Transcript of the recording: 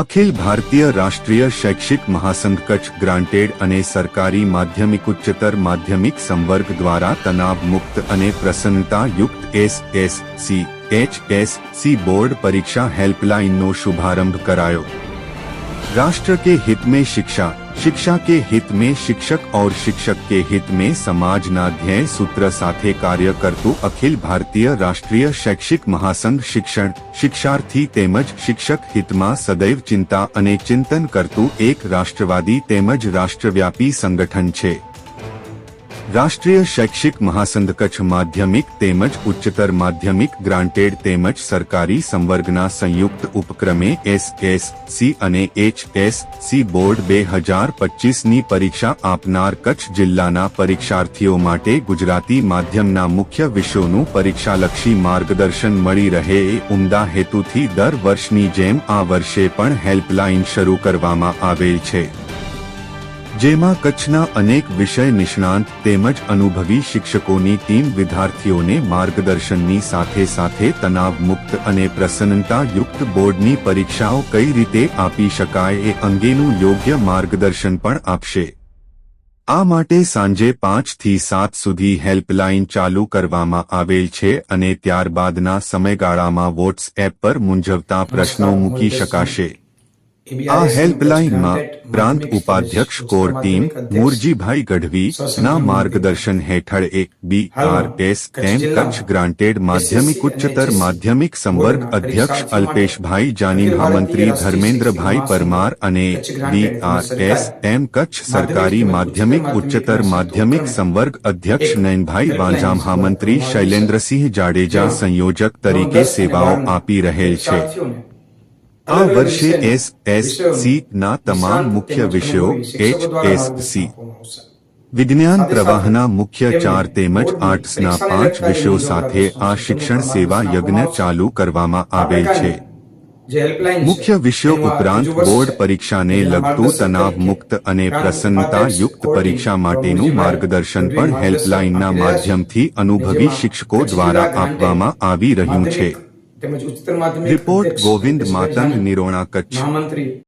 અખિલ ભારતીય રાષ્ટ્રીય શૈક્ષિક મહાસંઘ કચ્છ ગ્રાન્ટેડ અને સરકારી માધ્યમિક ઉચ્ચતર માધ્યમિક સંવર્ગ દ્વારા તનાવ મુક્ત અને પ્રસન્નતા યુક્ત એસ સી બોર્ડ પરીક્ષા હેલ્પલાઇનનો શુભારંભ કરાયો. राष्ट्र के हित में शिक्षा शिक्षा के हित में शिक्षक और शिक्षक के हित में समाजना ध्येय सूत्र સાથે કાર્ય કરતું અખિલ ભારતીય રાષ્ટ્રીય શૈક્ષિક મહાસંઘ શિક્ષણ શિક્ષાર્થી તેમજ શિક્ષક હિતમાં સદૈવ ચિંતા અને ચિંતન કરતું એક રાષ્ટ્રવાદી તેમજ રાષ્ટ્રવ્યાપી સંગઠન છે રાષ્ટ્રીય શૈક્ષિક મહાસંઘ કચ્છ માધ્યમિક તેમજ ઉચ્ચતર માધ્યમિક ગ્રાન્ટેડ તેમજ સરકારી સંવર્ગના સંયુક્ત ઉપક્રમે એસ એસ સી અને એચ એસ સી બોર્ડ બે હજાર પચીસની પરીક્ષા આપનાર કચ્છ જિલ્લાના પરીક્ષાર્થીઓ માટે ગુજરાતી માધ્યમના મુખ્ય વિષયોનું પરીક્ષાલક્ષી માર્ગદર્શન મળી રહે એ ઉમદા હેતુથી દર વર્ષની જેમ આ વર્ષે પણ હેલ્પલાઇન શરૂ કરવામાં આવેલ છે. જેમાં કચ્છના અનેક વિષય નિષ્ણાંત તેમજ અનુભવી શિક્ષકોની ટીમ વિદ્યાર્થીઓને માર્ગદર્શનની સાથે સાથે તણાવ મુક્ત અને પ્રસન્નતા યુક્ત બોર્ડની પરીક્ષાઓ કઈ રીતે આપી શકાય એ અંગેનું યોગ્ય માર્ગદર્શન પણ આપશે. આ માટે સાંજે પાંચથી સાત સુધી હેલ્પલાઇન ચાલુ કરવામાં આવેલ છે અને ત્યારબાદના સમયગાળામાં વોટ્સએપ પર મૂંઝવતા પ્રશ્નો મૂકી શકાશે. આ હેલ્પલાઇનમાં પ્રાંત ઉપાધ્યક્ષ કોર ટીમ મુરજીભાઈ ગઢવી ના માર્ગદર્શન હેઠળ એક B R S M Kutch granted માધ્યમિક ઉચ્ચતર માધ્યમિક સંવર્ગ અધ્યક્ષ અલ્પેશભાઈ જાની મહામંત્રી ધર્મેન્દ્રભાઈ પરમાર અને B R S M Kutch સરકારી માધ્યમિક ઉચ્ચતર માધ્યમિક સંવર્ગ અધ્યક્ષ નયનભાઈ વાંઝા મહામંત્રી શૈલેન્દ્રસિંહ જાડેજા સંયોજક તરીકે સેવાઓ આપી રહેલ છે. આ વર્ષે એસ એસ સી ના તમામ મુખ્ય વિષયો એચ એસ સી વિજ્ઞાન પ્રવાહના મુખ્ય ચાર તેમજ આર્ટ્સના પાંચ વિષયો સાથે આ શિક્ષણ સેવા યજ્ઞ ચાલુ કરવામાં આવેલ છે. મુખ્ય વિષયો ઉપરાંત બોર્ડ પરીક્ષાને લગતું તણાવ મુક્ત અને પ્રસન્નતા યુક્ત પરીક્ષા માટેનું માર્ગદર્શન પણ હેલ્પલાઇનના માધ્યમથી અનુભવી શિક્ષકો દ્વારા આપવામાં આવી રહ્યું છે. તેમજ ઉચ્ચતર માધ્યમિક રિપોર્ટ ગોવિંદ માતંગ નિરોણા કચ્છ. મહામંત્રી